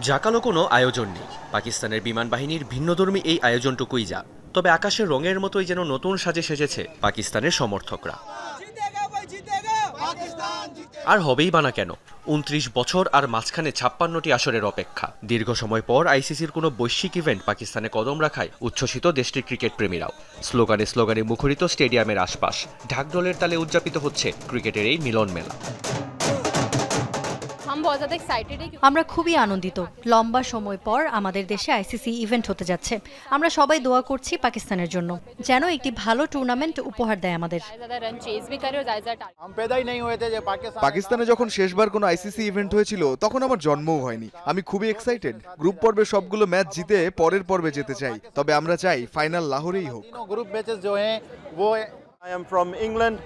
জাকালো কোনো আয়োজন নেই। পাকিস্তানের বিমান বাহিনীর ভিন্নধর্মী এই আয়োজনটুকুই যা। তবে আকাশের রঙের মতোই যেন নতুন সাজে সেজেছে পাকিস্তানের সমর্থকরা। আর হবেই বা না কেন? উনত্রিশ বছর আর মাঝখানে ছাপ্পান্নটি আসরের অপেক্ষা। দীর্ঘ সময় পর আইসিসির কোনো বৈশ্বিক ইভেন্ট পাকিস্তানে কদম রাখায় উচ্ছ্বসিত দেশটির ক্রিকেট প্রেমীরাও। স্লোগানে স্লোগানে মুখরিত স্টেডিয়ামের আশপাশ। ঢাকডলের তালে উদযাপিত হচ্ছে ক্রিকেটের এই মিলন মেলা আমরা খুবই আনন্দিত। লম্বা সময় পর আমাদের দেশে আইসিসি ইভেন্ট হতে যাচ্ছে। আমরা সবাই দোয়া করছি পাকিস্তানের জন্য। যেন একটি ভালো টুর্নামেন্ট উপহার দেয় আমাদের। পাকিস্তানে যখন শেষবার কোনো আইসিসি ইভেন্ট হয়েছিল তখন আমার জন্মও হয়নি। আমি খুবই এক্সাইটেড গ্রুপ পর্বে সবগুলো ম্যাচ জিতে পরের পর্বে যেতে চাই। তবে আমরা চাই ফাইনাল লাহোরেই হোক। Group matches I am from England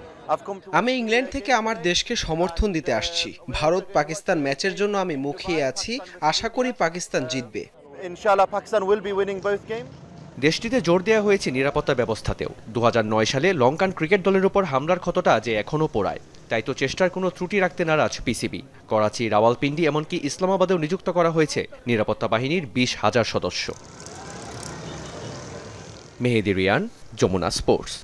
আমি ইংল্যান্ড থেকে আমার দেশকে সমর্থন দিতে আসছি। ভারত পাকিস্তান ম্যাচের জন্য আমি মুখিয়ে আছি। আশা করি পাকিস্তান জিতবে। winning both games. দেশটিতে জোর দেওয়া হয়েছে নিরাপত্তা ব্যবস্থাতেও। দুহাজার নয় সালে লঙ্কান ক্রিকেট দলের উপর হামলার ক্ষতটা যে এখনও পোড়ায় তাই তো চেষ্টার কোনো ত্রুটি রাখতে নারাজ পিসিবি। করাচি রাওয়ালপিন্ডি এমনকি ইসলামাবাদেও নিযুক্ত করা হয়েছে নিরাপত্তা বাহিনীর বিশ হাজার সদস্য। মেহেদি রিয়ান যমুনা স্পোর্টস।